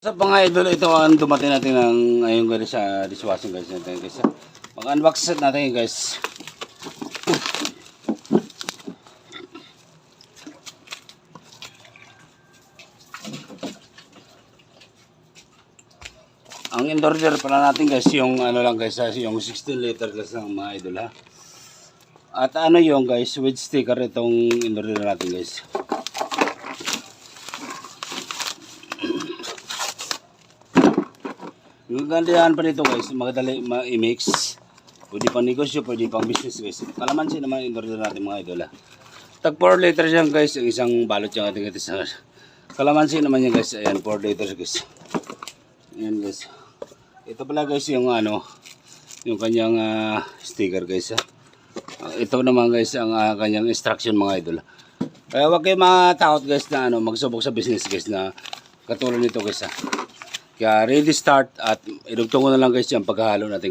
Sa mga idol, ito ang dumating natin ng ngayon guys sa dishwashing guys natin guys. Mag-unbox natin guys. Ang in-order pala natin guys, yung ano lang guys, yung 16 liter guys ng mga idol ha. At ano yung guys, with sticker itong in-order natin guys. Yung gandahan pa nito guys, magdali ma-mix. Pwede pang negosyo, pwede pang business guys. Kalamansi naman yung order natin mga idol ah. Tag 4 liters yan guys, yung isang balot yung ating sa Kalamansi naman yan guys, ayan 4 liters guys. Ayan guys. Ito pala guys yung ano, yung kanyang ah, sticker guys. Ah, ito naman guys ang ah, kanyang instruction mga idol. Kaya huwag kayo matakot guys na ano, magsubok sa business guys na katulad nito guys ah. Kaya ready start at idugtong ko na lang guys yung paghahalo natin